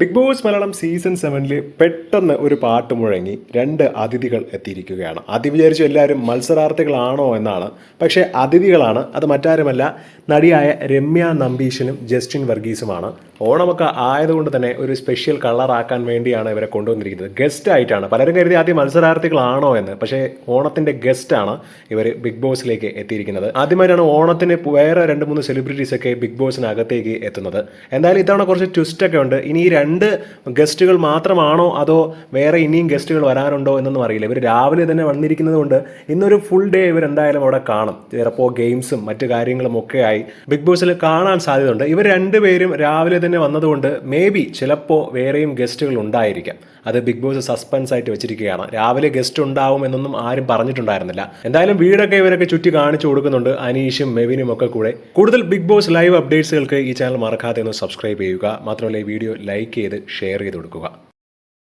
Big boss Malayalam season സെവനിൽ പെട്ടെന്ന് ഒരു പാട്ട് മുഴങ്ങി രണ്ട് അതിഥികൾ എത്തിയിരിക്കുകയാണ്. ആദ്യം വിചാരിച്ചു എല്ലാവരും മത്സരാർത്ഥികളാണോ എന്നാണ്. പക്ഷേ അതിഥികളാണ് അത് മറ്റാരുമല്ല. നടിയായ രമ്യ നമ്പീശനും ജസ്റ്റിൻ വർഗീസുമാണ്. ഓണമൊക്കെ ആയതുകൊണ്ട് തന്നെ ഒരു സ്പെഷ്യൽ കളറാക്കാൻ വേണ്ടിയാണ് ഇവരെ കൊണ്ടുവന്നിരിക്കുന്നത്. ഗസ്റ്റ് ആയിട്ടാണ്. പലരും കരുതി ആദ്യം മത്സരാർത്ഥികളാണോ എന്ന്. പക്ഷേ ഓണത്തിന്റെ ഗസ്റ്റാണ് ഇവർ ബിഗ് ബോസിലേക്ക് എത്തിയിരിക്കുന്നത്. ആദ്യമായിട്ടാണ് ഓണത്തിന് വേറെ രണ്ട് മൂന്ന് സെലിബ്രിറ്റീസൊക്കെ ബിഗ് ബോസിനകത്തേക്ക് എത്തുന്നത്. എന്തായാലും ഇത്തവണ കുറച്ച് ട്വിസ്റ്റൊക്കെ ഉണ്ട്. ഇനി ഈ രണ്ട് ഗസ്റ്റുകൾ മാത്രമാണോ അതോ വേറെ ഇനിയും ഗസ്റ്റുകൾ വരാനുണ്ടോ എന്നൊന്നും അറിയില്ല. ഇവർ രാവിലെ തന്നെ വന്നിരിക്കുന്നത് കൊണ്ട് ഇന്നൊരു ഫുൾ ഡേ ഇവർ എന്തായാലും അവിടെ കാണും. ചിലപ്പോൾ ഗെയിംസും മറ്റു കാര്യങ്ങളും ഒക്കെ ആയി ബിഗ് ബോസിൽ കാണാൻ സാധ്യതയുണ്ട്. ഇവർ രണ്ടുപേരും രാവിലെ തന്നെ വന്നതുകൊണ്ട് മേ ബി ചിലപ്പോൾ വേറെയും ഗസ്റ്റുകൾ ഉണ്ടായിരിക്കാം. അത് ബിഗ് ബോസ് സസ്പെൻസ് ആയിട്ട് വെച്ചിരിക്കുകയാണ്. രാവിലെ ഗസ്റ്റ് ഉണ്ടാവും എന്നൊന്നും ആരും പറഞ്ഞിട്ടുണ്ടായിരുന്നില്ല. എന്തായാലും വീടൊക്കെ ഇവരൊക്കെ ചുറ്റി കാണിച്ചു കൊടുക്കുന്നുണ്ട് അനീഷും മെവിനും ഒക്കെ കൂടെ. കൂടുതൽ ബിഗ് ബോസ് ലൈവ് അപ്ഡേറ്റ്സുകൾക്ക് ഈ ചാനൽ മറക്കാതെ ഒന്ന് സബ്സ്ക്രൈബ് ചെയ്യുക. മാത്രമല്ല ഈ വീഡിയോ ലൈക്ക് ചെയ്ത് ഷെയർ ചെയ്ത് കൊടുക്കുക.